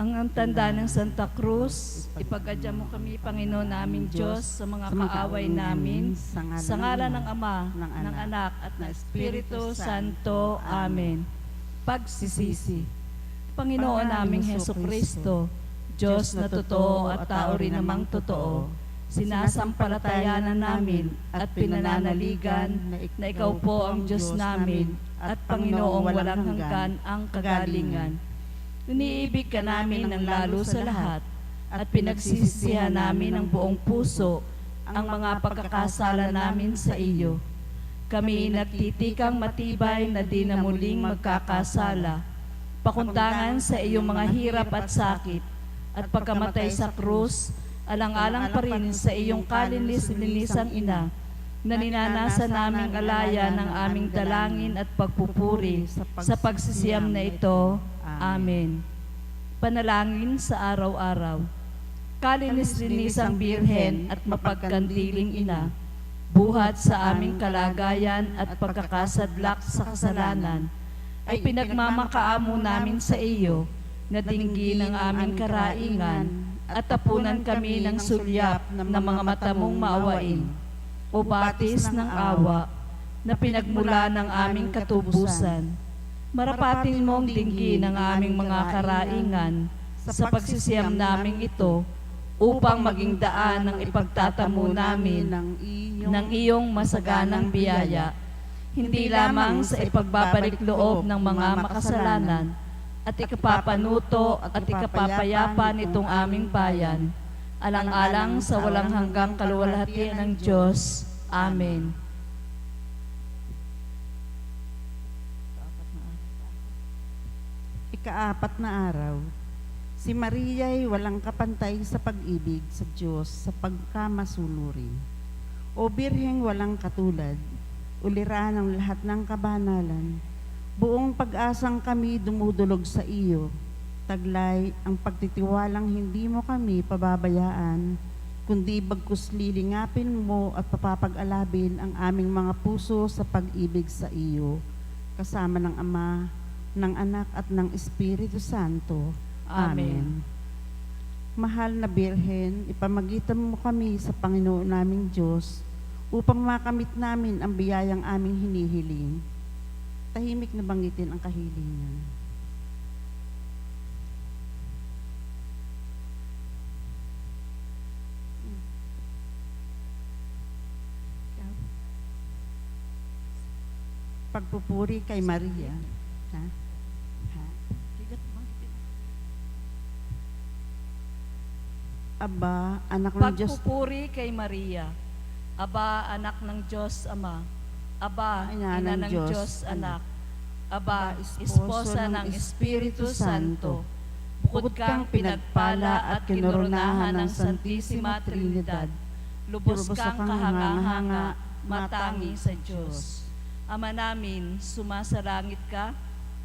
Ang ang tanda ng Santa Cruz, ipagadya mo kami, Panginoon namin Diyos, sa mga kaaway namin, sa ngalan ng Ama, ng Anak, at ng Espiritu Santo. Amen. Pagsisisi. Panginoon naming Heso Kristo, Diyos na totoo at tao rin namang totoo, sinasampalatayanan namin at pinananaligan na ikaw po ang Diyos namin at Panginoong walang hanggan ang kagalingan. Iniibig ka namin ng lalo sa lahat at pinagsisisihan namin ng buong puso ang mga pagkakasala namin sa iyo. Kami nagtitikang matibay na di na muling magkakasala, pakundangan sa iyong mga hirap at sakit, at pagkamatay sa krus, alang-alang pa rin sa iyong kalinis-linisang ina, na ninanasa naming alaya ng aming dalangin at pagpupuri sa pagsisiyam na ito. Amen. Panalangin sa araw-araw. Kalinis-linisang birhen at mapagkandiling ina, buhat sa aming kalagayan at pagkakasadlak sa kasalanan, ay pinagmamakaamo namin sa iyo na dinggin ang aming karaingan at tapunan kami ng sulyap ng mga mata mong maawain o batis ng awa na pinagmula ng aming katubusan. Marapatin mong dinggin ang aming mga karaingan sa pagsisiyam naming ito upang maging daan ng ipagtatamo namin ng iyong masaganang biyaya, hindi lamang sa ipagbabalik loob ng mga makasalanan at ikapapanuto at ikapapayapa nitong aming bayan, alang-alang sa walang hanggang kaluwalhatian ng Diyos. Amen. Ikaapat na araw, si Maria ay walang kapantay sa pag-ibig sa Diyos sa pagkamasuluri. O Birheng walang katulad, ulira ng lahat ng kabanalan, buong pag-asang kami dumudulog sa iyo. Taglay ang pagtitiwalang hindi mo kami pababayaan, kundi bagkus lilingapin mo at papapag-alabin ang aming mga puso sa pag-ibig sa iyo, kasama ng Ama, ng Anak at ng Espiritu Santo. Amen. Mahal na Birhen, ipamagitan mo kami sa Panginoon naming Diyos upang makamit namin ang biyayang aming hinihiling. Tahimik na bangitin ang kahilingan. Pagpupuri kay Maria. Ha? Ha? Aba, anak ng Diyos, Pagpupuri kay Maria. Aba, anak ng Diyos Ama. Aba, Ina ina ng ng Diyos, Diyos Anak. Aba, esposa ng Espiritu Santo. Bukod kang pinagpala at kinoronahan ng Santissima Trinidad. Lubos kang kahanga-hanga, matangi sa Diyos. Ama namin, sumasalangit ka,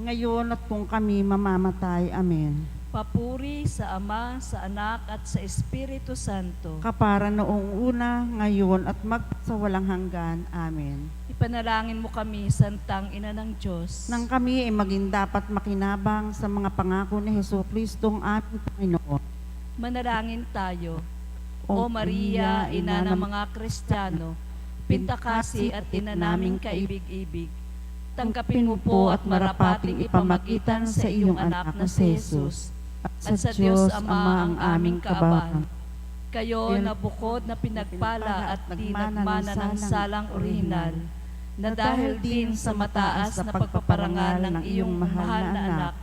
ngayon at kung kami mamamatay. Amen. Papuri sa Ama, sa Anak, at sa Espiritu Santo. kapara noong una, ngayon, at magsawalang hanggan. Amen. Ipanalangin mo kami, Santang Ina ng Diyos. Nang kami ay maging dapat makinabang sa mga pangako ni Heso Kristong aming Panginoon. Manalangin tayo. O Maria, ina ng mga Kristiyano, pintakasi at ina naming kaibig-ibig, tanggapin mo po at marapating ipamagitan sa iyong anak na si Jesus at sa Diyos Ama ang aming kaabahan. Kayo na bukod na pinagpala at di nagmana ng salang orihinal, na dahil din sa mataas na pagpaparangal ng iyong mahal na anak,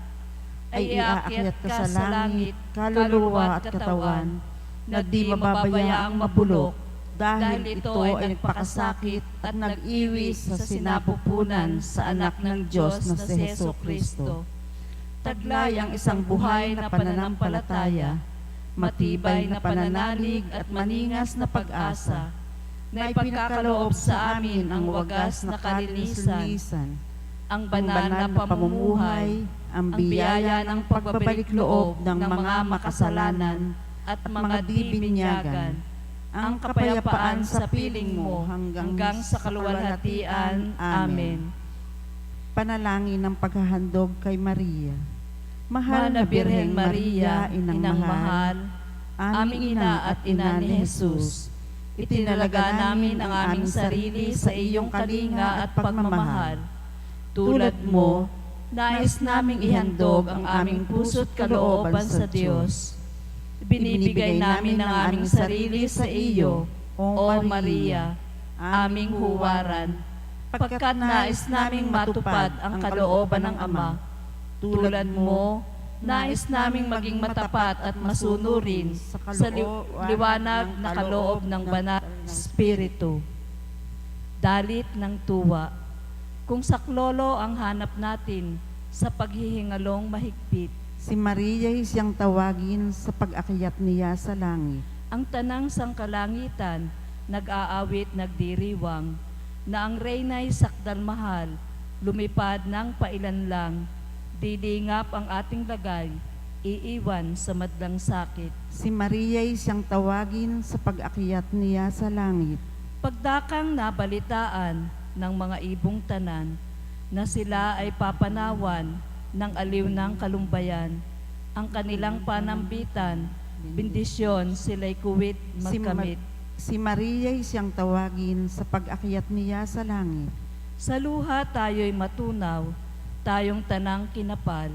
ay iakyat ka sa langit, kaluluwa at katawan, na di mababayaang mabulok, dahil ito ay nagpakasakit at nag-iwi sa sinapupunan sa anak ng Diyos na si Heso Kristo. Taglay ang isang buhay na pananampalataya, matibay na pananalig at maningas na pag-asa, na ipagkakaloob sa amin ang wagas na kalinisan, ang banal na pamumuhay, ang biyaya ng pagbabalik loob ng mga makasalanan at mga di binyagan, ang kapayapaan sa piling mo hanggang sa kaluwalhatian. Amen. Panalangin ng paghahandog kay Maria. Mahal na Birhen Maria, Inang Mahal, aming ina at ina ni Jesus, itinalaga namin ang aming sarili sa iyong kalinga at pagmamahal. Tulad mo, nais naming ihandog ang aming puso't kalooban sa Diyos. Binibigay namin ang aming sarili sa iyo, O Maria, aming huwaran, pagkat nais naming matupad ang kalooban ng Ama. Tulad mo, nais naming maging matapat at masunurin sa li- liwanag na kaloob ng banal na Espiritu. Dalit ng tuwa. Kung saklolo ang hanap natin sa paghihingalong mahigpit, Si Maria ay siyang tawagin sa pag-akyat niya sa langit. ang tanang sangkalangitan, nag-aawit, nagdiriwang, na ang reyna'y sakdal mahal, lumipad ng pailan lang, didingap ang ating lagay, iiwan sa madlang sakit. Si Maria ay siyang tawagin sa pag-akyat niya sa langit. Pagdakang nabalitaan ng mga ibong tanan, na sila ay papanawan ng aliw ng kalumbayan, ang kanilang panambitan, bendisyon sila'y kuwit Si, Ma- magkamit. si Maria ay siyang tawagin sa pag-akyat niya sa langit. Sa luha tayo'y matunaw, tayong tanang kinapal,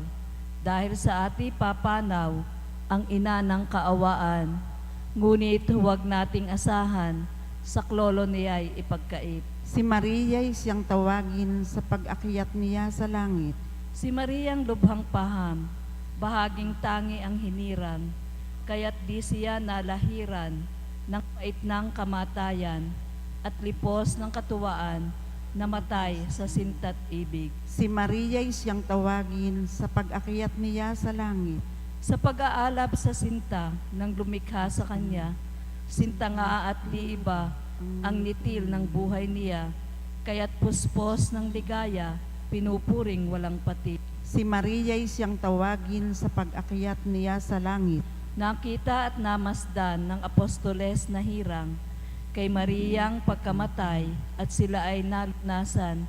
dahil sa ati papanaw ang ina ng kaawaan. Ngunit huwag nating asahan, sa klolo niya'y ipagkait. Si Maria ay siyang tawagin sa pag-akyat niya sa langit. Si Mariang lubhang paham, bahaging tangi ang hinirang, kaya't di siya nalahiran ng pait ng kamatayan at lipos ng katuwaan, namatay sa sintat ibig. Si Maria siyang tawagin sa pag-akyat niya sa langit. Sa pag-aalab sa sinta ng lumikha sa kanya, sinta nga at liiba ang nitil ng buhay niya, kaya't puspos ng ligaya, pinupuring walang pati. Si Maria ay siyang tawagin sa pag-akyat niya sa langit. Nakita at namasdan ng apostoles na hirang kay Mariang pagkamatay at sila ay nalunasan,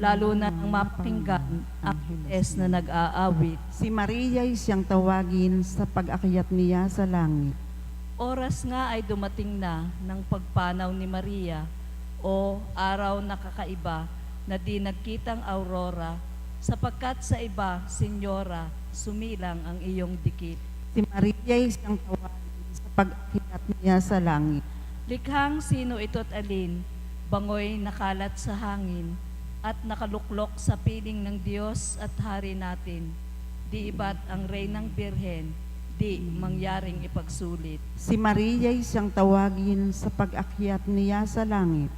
lalo na ang mapakinggan ang es na nag-aawit. Si Maria ay siyang tawagin sa pag-akyat niya sa langit. Oras nga ay dumating na ng pagpanaw ni Maria o araw na kakaiba na di nagkitang aurora sapagkat sa iba, Senyora, sumilang ang iyong dikit. Si Maria ay siyang tawagin sa pag-akyat niya sa langit. Likhang sino ito't alin, bangoy nakalat sa hangin, at nakaluklok sa piling ng Diyos at Hari natin. Di iba't ang Reynang Birhen, di mangyaring ipagsulit. Si Maria ay siyang tawagin sa pag-akyat niya sa langit.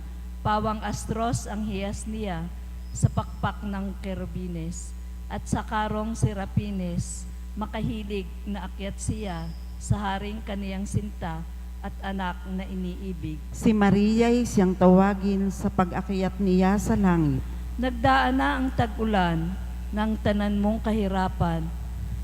Pawang astros ang hiyas niya sa pakpak ng kerubines, at sa karong serapines, makahilig na akyat siya sa haring kaniyang sinta at anak na iniibig. Si Maria ay siyang tawagin sa pag-akyat niya sa langit. Nagdaan na ang tag-ulan ng tanan mong kahirapan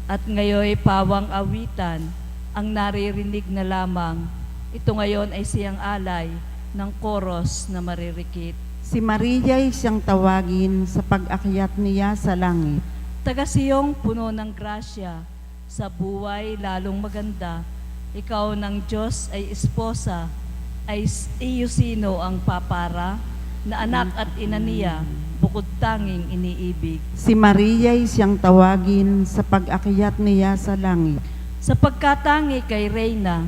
At ngayoy pawang awitan ang naririnig na lamang. Ito ngayon ay siyang alay ng koros na maririkit. Si Maria ay siyang tawagin sa pag-akyat niya sa langit. Taga siyong puno ng grasya, sa buhay lalong maganda. Ikaw ng Diyos ay esposa, ay iyo sino ang papara, na anak at ina niya, bukod tanging iniibig. Si Maria ay siyang tawagin sa pag-akyat niya sa langit. Sa pagkatangi kay Reyna,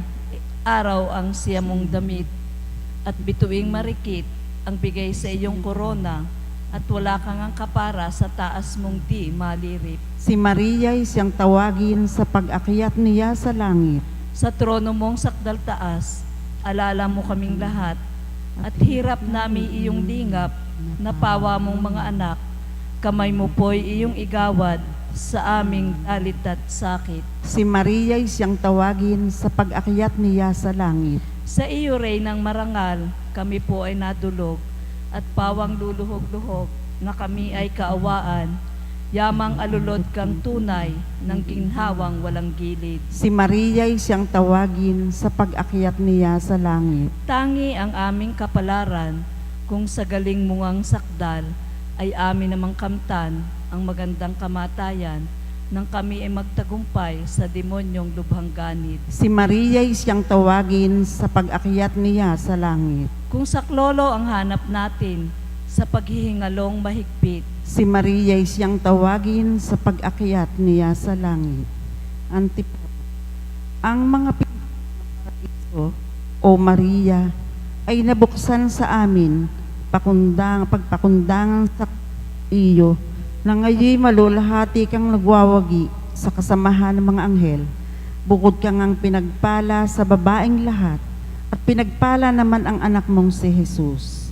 araw ang siya mong damit, at bituing marikit ang bigay sa iyong korona, at wala kang ang kapara sa taas mong di malirip. Si Maria ay siyang tawagin sa pag-akyat niya sa langit. Sa trono mong sakdal taas, alala mo kaming lahat, at hirap nami iyong lingap, napawa mong mga anak, kamay mo po'y iyong igawad sa aming dalit at sakit. Si Maria ay siyang tawagin sa pag-akyat niya sa langit. Sa iyo, Rey ng Marangal, kami po ay nadulog, at pawang luluhog-luhog na kami ay kaawaan, yamang alulod kang tunay ng ginhawang walang gilid. Si Maria ay siyang tawagin sa pag-akyat niya sa langit. Tangi ang aming kapalaran, kung sa galing mungang sakdal, ay amin namang kamtan ang magandang kamatayan, nang kami ay magtagumpay sa demonyong lubhang ganit. Si Maria ay siyang tawagin sa pag-akyat niya sa langit. Kung saklolo ang hanap natin, sa paghihingalong mahigpit, Si Maria ay siyang tawagin sa pag-akyat niya sa langit. Antip Ang mga pinto o Maria ay nabuksan sa amin pakundang pagpakundangan sa iyo na ngayon malulahati kang nagwawagi sa kasamahan ng mga anghel. Bukod kang ang pinagpala sa babaeng lahat at pinagpala naman ang anak mong si Jesus.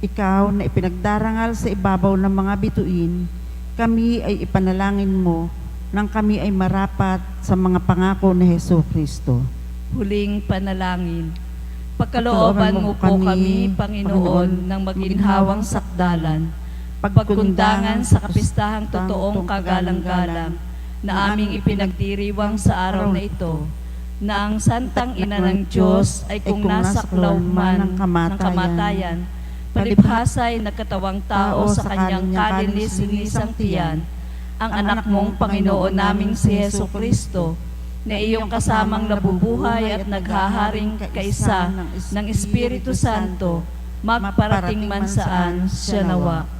Ikaw na ipinagdarangal sa ibabaw ng mga bituin, kami ay ipanalangin mo nang kami ay marapat sa mga pangako ni Heso Kristo. huling panalangin. Pagkalooban mo po kami, Panginoon, ng maginhawang sakdalan, pagkundangan sa kapistahang totoong kagalang-galang na aming ipinagdiriwang sa araw na ito, na ang santang ina ng Diyos ay kung nasaklaw man ng kamatayan, palibhasa ay nagkatawang tao sa kanyang kalinis-linisang tiyan, ang anak mong Panginoon naming si Yeso Kristo, na iyong kasamang nabubuhay at naghaharing kaisa ng Espiritu Santo, magparating man saan siya nawa.